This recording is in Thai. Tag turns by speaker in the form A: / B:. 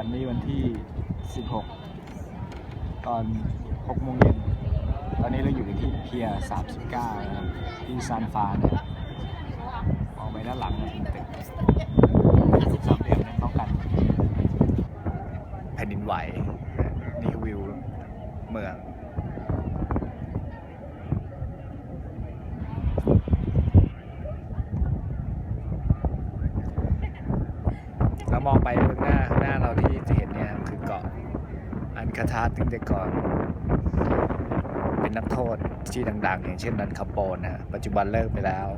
A: วันนี้วันที่ 16 ตอน6โมงเย็น ตอนนี้เราอยู่ที่เพียร์39นะครับที่ซานฟานนะครับมองไปด้านหลังเนี่ยเป็นตึกสามเหลี่ยมนี่ยต้องกันแผ่นดินไหวนี่วิวเมืองเรามองไปเบื้องหน้าข้างหน้าเราที่จะเห็นเนี่ยคือเกาะอัน คาทาตั้งแต่ก่อน เป็นนักโทษที่ดัง ๆ อย่างเช่นนันคาโปนนะปัจจุบันเลิกไปแล้ว